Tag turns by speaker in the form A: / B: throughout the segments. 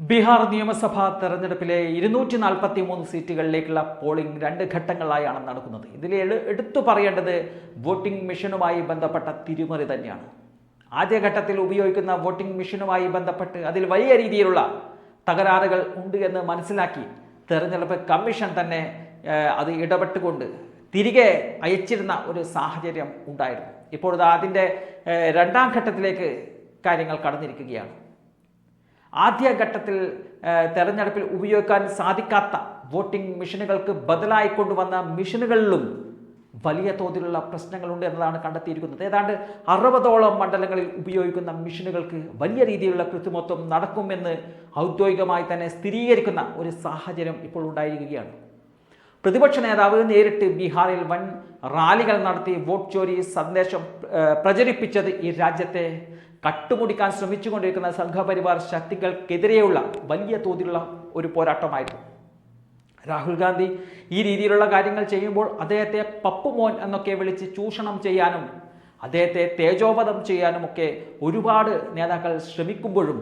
A: ബീഹാർ നിയമസഭാ തെരഞ്ഞെടുപ്പിലെ ഇരുന്നൂറ്റി നാൽപ്പത്തി മൂന്ന് സീറ്റുകളിലേക്കുള്ള പോളിംഗ് രണ്ട് ഘട്ടങ്ങളായാണ് നടക്കുന്നത്. ഇതിൽ എടു- എടുത്തു പറയേണ്ടത് വോട്ടിംഗ് മെഷീനുമായി ബന്ധപ്പെട്ട തിരിമറി തന്നെയാണ്. ആദ്യഘട്ടത്തിൽ ഉപയോഗിക്കുന്ന വോട്ടിംഗ് മെഷീനുമായി ബന്ധപ്പെട്ട് അതിൽ വലിയ രീതിയിലുള്ള തകരാറുകൾ ഉണ്ട് എന്ന് മനസ്സിലാക്കി തെരഞ്ഞെടുപ്പ് കമ്മീഷൻ തന്നെ അത് ഇടപെട്ടുകൊണ്ട് തിരികെ അയച്ചിരുന്ന ഒരു സാഹചര്യം ഉണ്ടായിരുന്നു. ഇപ്പോഴത് അതിന്റെ രണ്ടാം ഘട്ടത്തിലേക്ക് കാര്യങ്ങൾ കടന്നിരിക്കുകയാണ്. ആദ്യഘട്ടത്തിൽ തെരഞ്ഞെടുപ്പിൽ ഉപയോഗിക്കാൻ സാധിക്കാത്ത വോട്ടിംഗ് മെഷീനുകൾക്ക് ബദലായി കൊണ്ടുവന്ന മെഷീനുകളിലും വലിയ തോതിലുള്ള പ്രശ്നങ്ങളുണ്ട് എന്നതാണ് കണ്ടെത്തിയിരിക്കുന്നത്. ഏതാണ്ട് അറുപതോളം മണ്ഡലങ്ങളിൽ ഉപയോഗിക്കുന്ന മെഷീനുകൾക്ക് വലിയ രീതിയിലുള്ള കൃത്രിമത്വം നടക്കുമെന്ന് ഔദ്യോഗികമായി തന്നെ സ്ഥിരീകരിക്കുന്ന ഒരു സാഹചര്യം ഇപ്പോൾ ഉണ്ടായിരിക്കുകയാണ്. പ്രതിപക്ഷ നേതാവ് നേരിട്ട് ബീഹാറിൽ വൻ റാലികൾ നടത്തി വോട്ട് ചോരി സന്ദേശം പ്രചരിപ്പിച്ചത് ഈ രാജ്യത്തെ കട്ടുമുടിക്കാൻ ശ്രമിച്ചുകൊണ്ടിരിക്കുന്ന സംഘപരിവാർ ശക്തികൾക്കെതിരെയുള്ള വലിയ തോതിലുള്ള ഒരു പോരാട്ടമായിരുന്നു. രാഹുൽ ഗാന്ധി ഈ രീതിയിലുള്ള കാര്യങ്ങൾ ചെയ്യുമ്പോൾ അദ്ദേഹത്തെ പപ്പുമോൻ എന്നൊക്കെ വിളിച്ച് ചൂഷണം ചെയ്യാനും അദ്ദേഹത്തെ തേജോവധം ചെയ്യാനുമൊക്കെ ഒരുപാട് നേതാക്കൾ ശ്രമിക്കുമ്പോഴും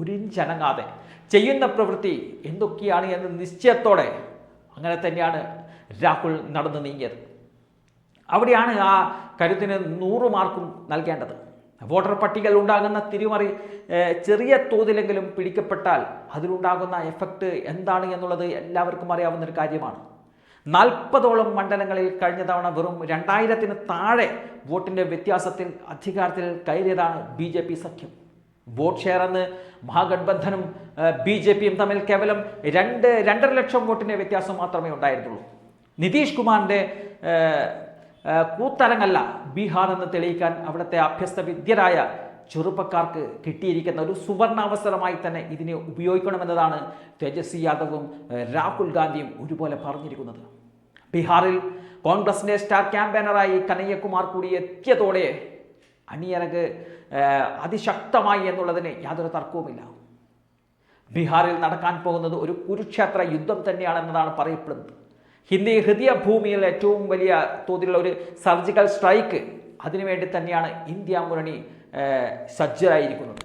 A: ഒരിഞ്ചനങ്ങാതെ ചെയ്യുന്ന പ്രവൃത്തി എന്തൊക്കെയാണ് എന്ന് നിശ്ചയത്തോടെ അങ്ങനെ തന്നെയാണ് രാഹുൽ നടന്നു നീങ്ങിയത്. അവിടെയാണ് ആ കരുത്തിന് നൂറ് മാർക്കും നൽകേണ്ടത്. വോട്ടർ പട്ടികയിൽ ഉണ്ടാകുന്ന തിരിമറി ചെറിയ തോതിലെങ്കിലും പിടിക്കപ്പെട്ടാൽ അതിലുണ്ടാകുന്ന എഫക്റ്റ് എന്താണ് എന്നുള്ളത് എല്ലാവർക്കും അറിയാവുന്ന ഒരു കാര്യമാണ്. നാൽപ്പതോളം മണ്ഡലങ്ങളിൽ കഴിഞ്ഞ തവണ വെറും രണ്ടായിരത്തിന് താഴെ വോട്ടിന്റെ വ്യത്യാസത്തിൽ അധികാരത്തിൽ കയറിയതാണ് ബി ജെ പി സഖ്യം. വോട്ട് ഷെയർ എന്ന് മഹാഗഡ്ബന്ധനും ബി ജെ പിയും തമ്മിൽ കേവലം രണ്ട് രണ്ടര ലക്ഷം വോട്ടിന്റെ വ്യത്യാസം മാത്രമേ ഉണ്ടായിരുന്നുള്ളൂ. നിതീഷ് കുമാറിന്റെ കൂത്തരങ്ങല്ല. ബീഹാർ എന്ന് തെളിയിക്കാൻ അവിടുത്തെ അഭ്യസ്ത വിദ്യരായ ചെറുപ്പക്കാർക്ക് കിട്ടിയിരിക്കുന്ന ഒരു സുവർണാവസരമായി തന്നെ ഇതിനെ ഉപയോഗിക്കണമെന്നതാണ് തേജസ്വി യാദവും രാഹുൽ ഗാന്ധിയും ഒരുപോലെ പറഞ്ഞിരിക്കുന്നത്. ബീഹാറിൽ കോൺഗ്രസിന്റെ സ്റ്റാർ ക്യാമ്പയിനറായി കനയ്യകുമാർ കൂടി എത്തിയതോടെ അണിയറക് അതിശക്തമായി എന്നുള്ളതിന് യാതൊരു തർക്കവുമില്ല. ബീഹാറിൽ നടക്കാൻ പോകുന്നത് ഒരു കുരുക്ഷേത്ര യുദ്ധം തന്നെയാണെന്നതാണ് പറയപ്പെടുന്നത്. ഹിന്ദി ഹൃദയ ഭൂമിയിൽ ഏറ്റവും വലിയ തോതിലുള്ള ഒരു സർജിക്കൽ സ്ട്രൈക്ക് അതിനുവേണ്ടി തന്നെയാണ് ഇന്ത്യ മുന്നണി സജ്ജരായിരിക്കുന്നത്.